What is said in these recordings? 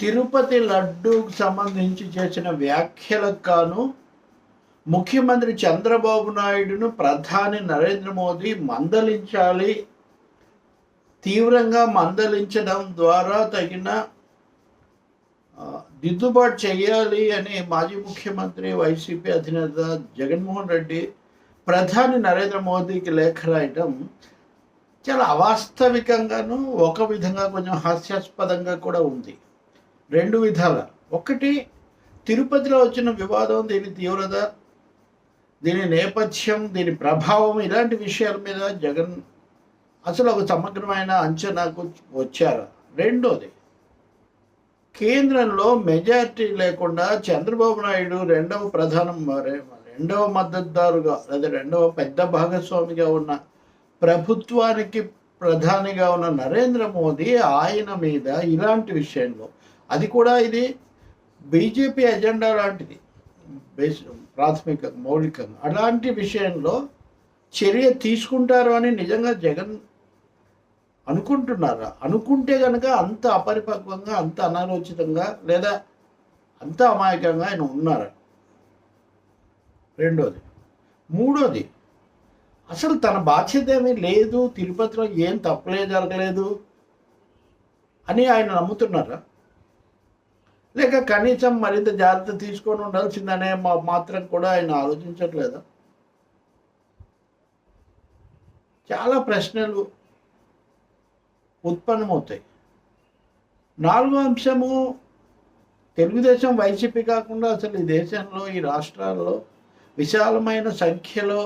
తిరుపతి లడ్డూకు సంబంధించి చేసిన వ్యాఖ్యలకు గాను ముఖ్యమంత్రి చంద్రబాబు నాయుడును ప్రధాని నరేంద్ర మోదీ మందలించాలి. తీవ్రంగా మందలించడం ద్వారా తగిన దిద్దుబాటు చేయాలి అని మాజీ ముఖ్యమంత్రి వైసీపీ అధినేత జగన్మోహన్ రెడ్డి ప్రధాని నరేంద్ర మోదీకి లేఖ రాయడం చాలా అవాస్తవికంగాను ఒక విధంగా కొంచెం హాస్యాస్పదంగా కూడా ఉంది. రెండు విధాల. ఒకటి తిరుపతిలో వచ్చిన వివాదం దీని తీవ్రత దీని నేపథ్యం దీని ప్రభావం ఇలాంటి విషయాల మీద జగన్ అసలు ఒక సమగ్రమైన అంచనాకు వచ్చారు. రెండోది కేంద్రంలో మెజారిటీ లేకుండా చంద్రబాబు నాయుడు రెండవ ప్రధాన రెండవ మద్దతుదారుగా లేదా రెండవ పెద్ద భాగస్వామిగా ఉన్న ప్రభుత్వానికి ప్రధానిగా ఉన్న నరేంద్ర మోదీ ఆయన మీద ఇలాంటి విషయంలో అది కూడా ఇది బీజేపీ ఎజెండా లాంటిది. బేస్ ప్రాథమిక మౌలికంగా. అలాంటి విషయంలో చర్య తీసుకుంటారు అని నిజంగా జగన్ అనుకుంటున్నారా? అనుకుంటే కనుక అంత అపరిపక్వంగా అంత అనాలోచితంగా లేదా అంత అమాయకంగా ఆయన ఉన్నారా? రెండోది. మూడోది అసలు తన బాధ్యత ఏమీ లేదు తిరుపతిలో ఏం తప్పులే జరగలేదు అని ఆయన నమ్ముతున్నారా? లేక కనీసం మరింత జాగ్రత్త తీసుకొని ఉండాల్సిందనే మా మాత్రం కూడా ఆయన ఆలోచించట్లేదా. చాలా ప్రశ్నలు ఉత్పన్నమవుతాయి. నాలుగో అంశము తెలుగుదేశం వైసీపీ కాకుండా అసలు ఈ దేశంలో ఈ రాష్ట్రాల్లో విశాలమైన సంఖ్యలో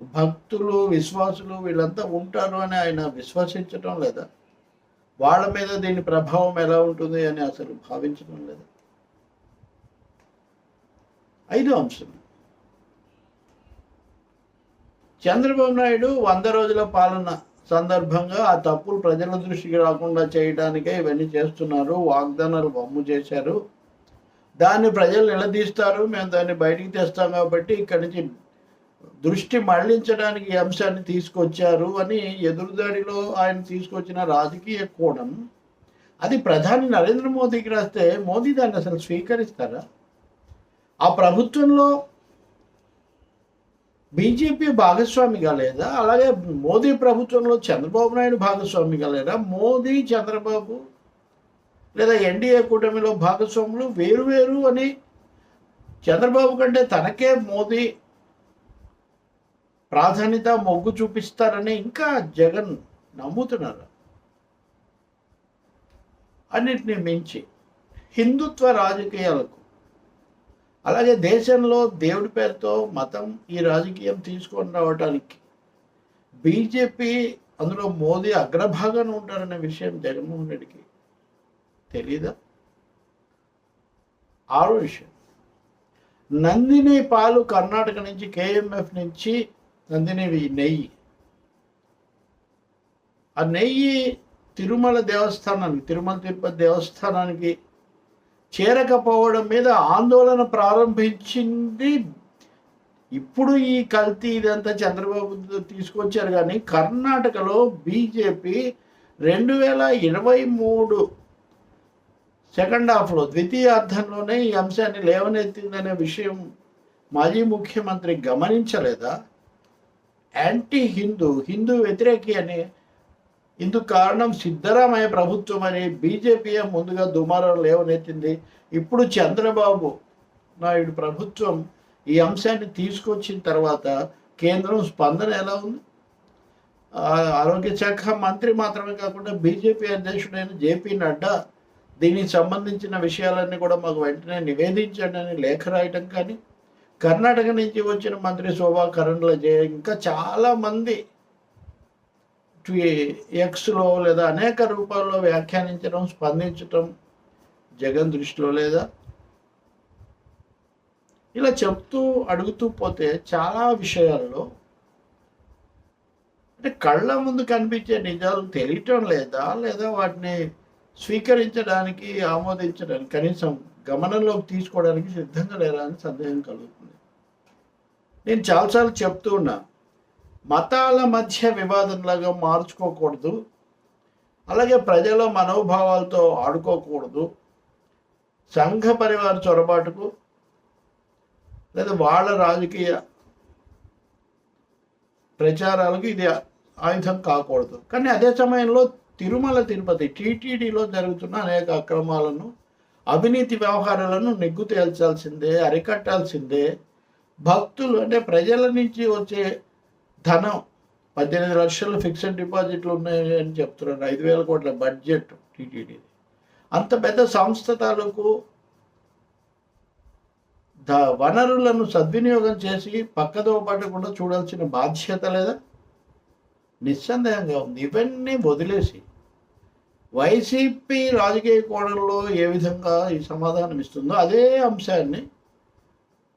భక్తులు విశ్వాసులు వీళ్ళంతా ఉంటారు అని ఆయన విశ్వసించడం లేదా? వాళ్ళ మీద దీని ప్రభావం ఎలా ఉంటుంది అని అసలు భావించడం లేదు. ఐదో అంశం చంద్రబాబు నాయుడు వంద రోజుల పాలన సందర్భంగా ఆ తప్పులు ప్రజల దృష్టికి రాకుండా చేయడానికే ఇవన్నీ చేస్తున్నారు వాగ్దానాలు బొమ్ము చేశారు. దాన్ని ప్రజలు నిలదీస్తారు మేము దాన్ని బయటికి తెస్తాం కాబట్టి ఇక్కడి నుంచి దృష్టి మళ్ళించడానికి ఈ అంశాన్ని తీసుకొచ్చారు అని ఎదురుదాడిలో ఆయన తీసుకొచ్చిన రాజకీయ కోణం. అది ప్రధాని నరేంద్ర మోదీకి రాస్తే మోదీ దాన్ని అసలు స్వీకరిస్తారా? ఆ ప్రభుత్వంలో బీజేపీ భాగస్వామిగా లేదా? అలాగే మోదీ ప్రభుత్వంలో చంద్రబాబు నాయుడు భాగస్వామిగా లేదా? మోదీ చంద్రబాబు లేదా ఎన్డీఏ కూటమిలో భాగస్వాములు వేరు వేరు అని చంద్రబాబు కంటే తనకే మోదీ ప్రాధాన్యత మొగ్గు చూపిస్తారని ఇంకా జగన్ నమ్ముతున్నారు. అన్నిటిని మించి హిందుత్వ రాజకీయాలకు అలాగే దేశంలో దేవుడి పేరుతో మతం ఈ రాజకీయం తీసుకొని రావడానికి బీజేపీ అందులో మోదీ అగ్రభాగాన ఉంటారనే విషయం జగన్మోహన్ రెడ్డికి తెలీదా? ఆరో విషయం. నందిని పాలు కర్ణాటక నుంచి కేఎంఎఫ్ నుంచి నందిని నెయ్యి. ఆ నెయ్యి తిరుమల దేవస్థానానికి తిరుమల తిరుపతి దేవస్థానానికి చేరకపోవడం మీద ఆందోళన ప్రారంభించింది. ఇప్పుడు ఈ కల్తీ ఇదంతా చంద్రబాబు తీసుకొచ్చారు కానీ కర్ణాటకలో బీజేపీ రెండు వేల ఇరవై మూడు సెకండ్ హాఫ్లో ద్వితీయార్థంలోనే ఈ అంశాన్ని లేవనెత్తిందనే విషయం మాజీ ముఖ్యమంత్రి గమనించలేదా? యాంటీ హిందూ హిందూ వ్యతిరేకి అని ఇందుకు కారణం సిద్ధరామయ్య ప్రభుత్వం అని బీజేపీ ముందుగా దుమారం లేవనెత్తింది. ఇప్పుడు చంద్రబాబు నాయుడు ప్రభుత్వం ఈ అంశాన్ని తీసుకొచ్చిన తర్వాత కేంద్రం స్పందన ఎలా ఉంది? ఆరోగ్య శాఖ మంత్రి మాత్రమే కాకుండా బీజేపీ అధ్యక్షుడైన జేపీ నడ్డా దీనికి సంబంధించిన విషయాలన్నీ కూడా మాకు వెంటనే నివేదించండి అని లేఖ రాయటం కానీ కర్ణాటక నుంచి వచ్చిన మంత్రి శోభా కరండ్లజే ఇంకా చాలా మంది ఎక్స్లో లేదా అనేక రూపాల్లో వ్యాఖ్యానించడం స్పందించడం జగన్ దృష్టిలో లేదా? ఇలా చెప్తూ అడుగుతూ పోతే చాలా విషయాల్లో అంటే కళ్ళ ముందు కనిపించే నిజాలు తెలియటం లేదా లేదా వాటిని స్వీకరించడానికి ఆమోదించడానికి కనీసం గమనంలోకి తీసుకోవడానికి సిద్ధంగా లేరా అని సందేహం కలుగుతుంది. నేను చాలాసార్లు చెప్తూ ఉన్నా మతాల మధ్య వివాదంలాగా మార్చుకోకూడదు అలాగే ప్రజల మనోభావాలతో ఆడుకోకూడదు సంఘ పరివార చొరబాటుకు లేదా వాళ్ళ రాజకీయ ప్రచారాలకు ఇది ఆయుధం కాకూడదు. కానీ అదే సమయంలో తిరుమల తిరుపతి టీటీడీలో జరుగుతున్న అనేక అక్రమాలను అవినీతి వ్యవహారాలను నిగ్గు తేల్చాల్సిందే అరికట్టాల్సిందే భక్తులు అంటే ప్రజల నుంచి వచ్చే ధనం పద్దెనిమిది లక్షలు ఫిక్స్డ్ డిపాజిట్లు ఉన్నాయని చెప్తున్నారు. ఐదు వేల కోట్ల బడ్జెట్ టీటీడీ. అంత పెద్ద సంస్థ తాలూకు ద వనరులను సద్వినియోగం చేసి పక్కదో పడకుండా చూడాల్సిన బాధ్యత లేదా? నిస్సందేహంగా ఉంది. ఇవన్నీ వదిలేసి వైసీపీ రాజకీయ కోణంలో ఏ విధంగా ఈ సమాధానం ఇస్తుందో అదే అంశాన్ని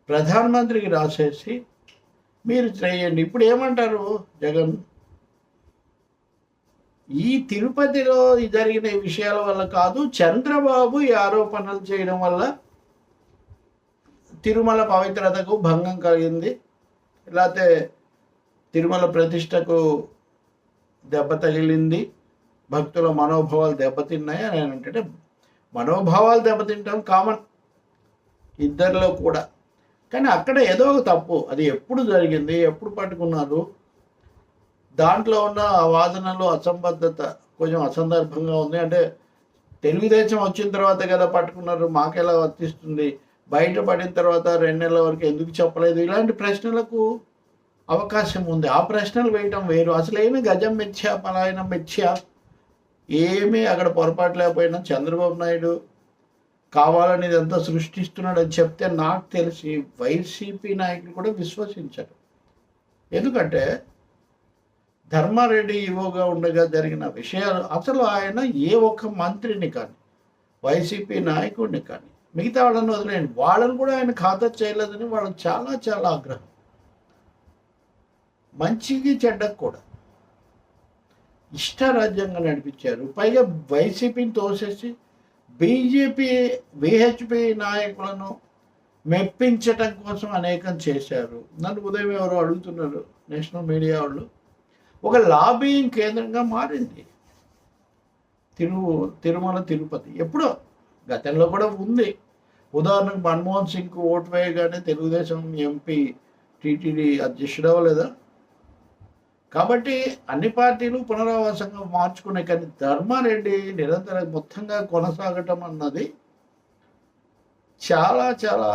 ప్రధానమంత్రికి రాసేసి మీరు చేయండి. ఇప్పుడు ఏమంటారు జగన్? ఈ తిరుపతిలో జరిగిన విషయాల వల్ల కాదు చంద్రబాబు ఈ ఆరోపణలు చేయడం వల్ల తిరుమల పవిత్రతకు భంగం కలిగింది. లేకపోతే తిరుమల ప్రతిష్టకు దెబ్బ తగిలింది. భక్తుల మనోభావాలు దెబ్బతిన్నాయి అని అంటే మనోభావాలు దెబ్బతింటాం కామన్. ఇద్దరిలో కూడా. కానీ అక్కడ ఏదో ఒక తప్పు. అది ఎప్పుడు జరిగింది ఎప్పుడు పట్టుకున్నారు? దాంట్లో ఉన్న ఆ వాదనలో అసంబద్ధత కొంచెం అసందర్భంగా ఉంది. అంటే తెలుగుదేశం వచ్చిన తర్వాత కదా పట్టుకున్నారు మాకెలా వర్తిస్తుంది? బయట పడిన తర్వాత రెండు నెలల వరకు ఎందుకు చెప్పలేదు? ఇలాంటి ప్రశ్నలకు అవకాశం ఉంది. ఆ ప్రశ్నలు వేయటం వేరు. అసలు ఏమి గజం మెచ్చా పలాయనం మెచ్చా ఏమీ అక్కడ పొరపాటు లేకపోయినా చంద్రబాబు నాయుడు కావాలని ఇదంతా సృష్టిస్తున్నాడు అని చెప్తే నాకు తెలిసి వైసీపీ నాయకులు కూడా విశ్వసించారు. ఎందుకంటే ధర్మారెడ్డి ఈవోగా ఉండగా జరిగిన విషయాలు అసలు ఆయన ఏ ఒక్క మంత్రిని కానీ వైసీపీ నాయకుడిని కానీ మిగతా వాళ్ళని వదిలేయండి. వాళ్ళని కూడా ఆయన ఖాతా చేయలేదని వాళ్ళకి చాలా చాలా ఆగ్రహం. మంచికి చెడ్డకు కూడా. ఇష్టారాజ్యంగా నడిపించారు. పైగా వైసీపీని తోసేసి బీజేపీ విహెచ్పి నాయకులను మెప్పించటం కోసం అనేకం చేశారు. నన్ను ఉదయం ఎవరు అడుగుతున్నారు నేషనల్ మీడియా వాళ్ళు. ఒక లాబింగ్ కేంద్రంగా మారింది. తిరు తిరుమల తిరుపతి ఎప్పుడో గతంలో కూడా ఉంది. ఉదాహరణకు మన్మోహన్ సింగ్ ఓటు వేయగానే తెలుగుదేశం ఎంపీ టీటీడీ అధ్యక్షుడవలేదా? అవ్వలేదా కాబట్టి అన్ని పార్టీలు పునరావాసంగా మార్చుకునే కానీ ధర్మారెడ్డి నిరంతరం మొత్తంగా కొనసాగటం అన్నది చాలా చాలా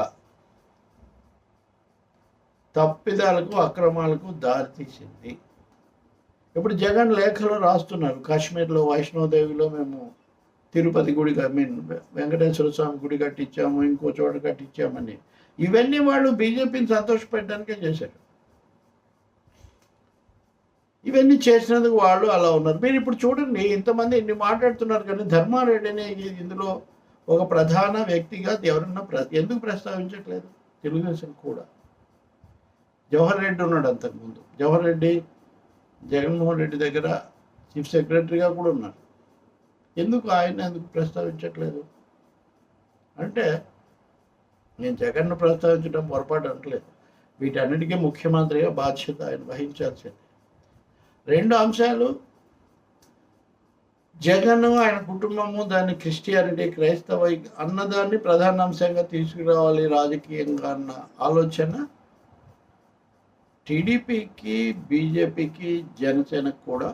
తప్పిదాలకు అక్రమాలకు దారితీసింది ఇప్పుడు జగన్ లేఖలో రాస్తున్నారు. కాశ్మీర్లో వైష్ణోదేవిలో మేము తిరుపతి గుడి ఐ మీన్ వెంకటేశ్వర స్వామి గుడి కట్టించాము ఇంకో చోట కట్టించామని. ఇవన్నీ వాళ్ళు బీజేపీని సంతోషపెట్టడానికే చేశారు. ఇవన్నీ చేసినందుకు వాళ్ళు అలా ఉన్నారు. మీరు ఇప్పుడు చూడండి ఇంతమంది ఇన్ని మాట్లాడుతున్నారు కానీ ధర్మారెడ్డినే ఇందులో ఒక ప్రధాన వ్యక్తిగా ఎవరన్నా ప్ర ఎందుకు ప్రస్తావించట్లేదు? తెలుగుదేశం కూడా. జవహర్ రెడ్డి ఉన్నాడు అంతకుముందు. జవహర్ రెడ్డి జగన్మోహన్ రెడ్డి దగ్గర చీఫ్ సెక్రటరీగా కూడా ఉన్నారు. ఎందుకు ఆయన ఎందుకు ప్రస్తావించట్లేదు? అంటే నేను జగన్ను ప్రస్తావించడం పొరపాటు అనట్లేదు వీటన్నిటికీ ముఖ్యమంత్రిగా బాధ్యత ఆయన వహించాల్సింది. రెండు అంశాలు. జగన్ ఆయన కుటుంబము దాన్ని క్రిస్టియానిటీ క్రైస్తవ అన్నదాన్ని ప్రధాన అంశంగా తీసుకురావాలి రాజకీయంగా అన్న ఆలోచన. టీడీపీకి బీజేపీకి జనసేనకు కూడా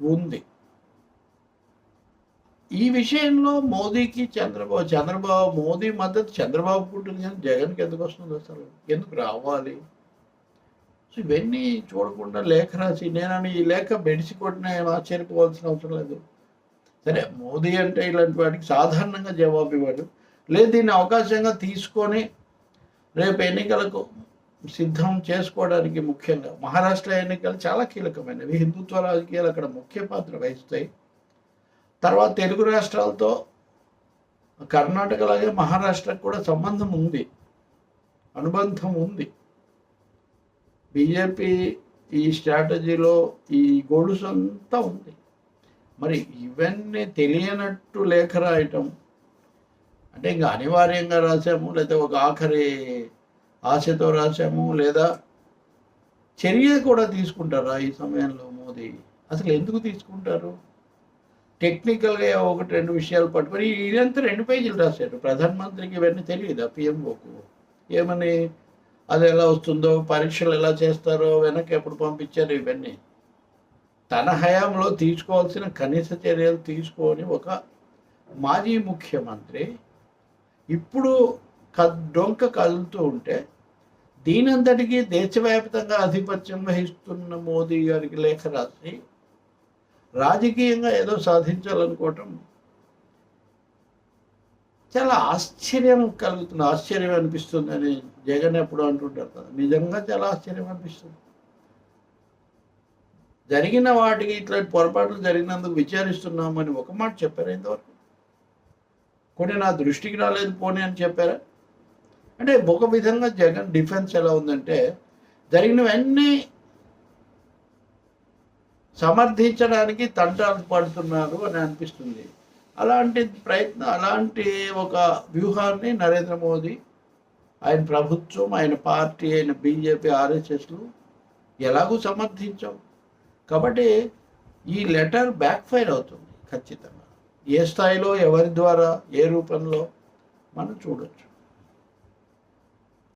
ఉంది. ఈ విషయంలో మోదీకి చంద్రబాబు చంద్రబాబు మోదీ మద్దతు చంద్రబాబు ఉంటుంది కానీ జగన్కి ఎందుకు వస్తుంది అసలు? ఎందుకు రావాలి? ఇవన్నీ చూడకుండా లేఖ రాసి నేనని ఈ లేఖ బెడిసి కొట్టిన ఆశ్చర్యపోవాల్సిన అవసరం లేదు. సరే మోదీ అంటే ఇలాంటి వాటికి సాధారణంగా జవాబు ఇవ్వడు. లేదు దీన్ని అవకాశంగా తీసుకొని రేపు ఎన్నికలకు సిద్ధం చేసుకోవడానికి ముఖ్యంగా మహారాష్ట్ర ఎన్నికలు చాలా కీలకమైనవి. హిందుత్వ రాజకీయాలు అక్కడ ముఖ్య పాత్ర వహిస్తాయి. తర్వాత తెలుగు రాష్ట్రాలతో కర్ణాటక లాగే మహారాష్ట్రకు కూడా సంబంధం ఉంది. అనుబంధం ఉంది. బీజేపీ ఈ స్ట్రాటజీలో ఈ గొలుసు అంతా ఉంది. మరి ఇవన్నీ తెలియనట్టు లేఖ రాయటం అంటే ఇంకా అనివార్యంగా రాసాము లేదా ఒక ఆఖరి ఆశతో రాసాము లేదా చర్య కూడా తీసుకుంటారా ఈ సమయంలో మోదీ? అసలు ఎందుకు తీసుకుంటారు? టెక్నికల్గా ఒకటి రెండు విషయాలు పట్టుకొని ఇదంతా రెండు పేజీలు రాశారు. ప్రధానమంత్రికి ఇవన్నీ తెలియదా పిఎంఓకు ఏమని అది ఎలా వస్తుందో పరీక్షలు ఎలా చేస్తారో వెనక్కి ఎప్పుడు పంపించారు ఇవన్నీ. తన హయాంలో తీసుకోవాల్సిన కనీస చర్యలు తీసుకొని ఒక మాజీ ముఖ్యమంత్రి ఇప్పుడు క డొంక కదులుతూ ఉంటే దీనంతటికీ దేశవ్యాప్తంగా ఆధిపత్యం వహిస్తున్న మోదీ గారికి లేఖ రాసి రాజకీయంగా ఏదో సాధించాలనుకోవటం చాలా ఆశ్చర్యం కలుగుతుంది. ఆశ్చర్యం అనిపిస్తుంది అని జగన్ ఎప్పుడు అంటుంటారు కదా. నిజంగా చాలా ఆశ్చర్యం అనిపిస్తుంది. జరిగిన వాటికి ఇట్లాంటి పొరపాట్లు జరిగినందుకు విచారిస్తున్నామని ఒక మాట చెప్పారు ఇంతవరకు? కొన్ని నా దృష్టికి రాలేదు పోనీ అని చెప్పారా? అంటే ఒక విధంగా జగన్ డిఫెన్స్ ఎలా ఉందంటే జరిగినవన్నీ సమర్థించడానికి తంటాలు పడుతున్నారు అని అనిపిస్తుంది. అలాంటి ప్రయత్నం అలాంటి ఒక వ్యూహాన్ని నరేంద్ర మోదీ ఆయన ప్రభుత్వం ఆయన పార్టీ ఆయన బీజేపీ ఆర్ఎస్ఎస్లు ఎలాగూ సమర్థించాం కాబట్టి ఈ లెటర్ బ్యాక్ ఫైర్ అవుతుంది ఖచ్చితంగా. ఏ స్థాయిలో ఎవరి ద్వారా ఏ రూపంలో మనం చూడొచ్చు.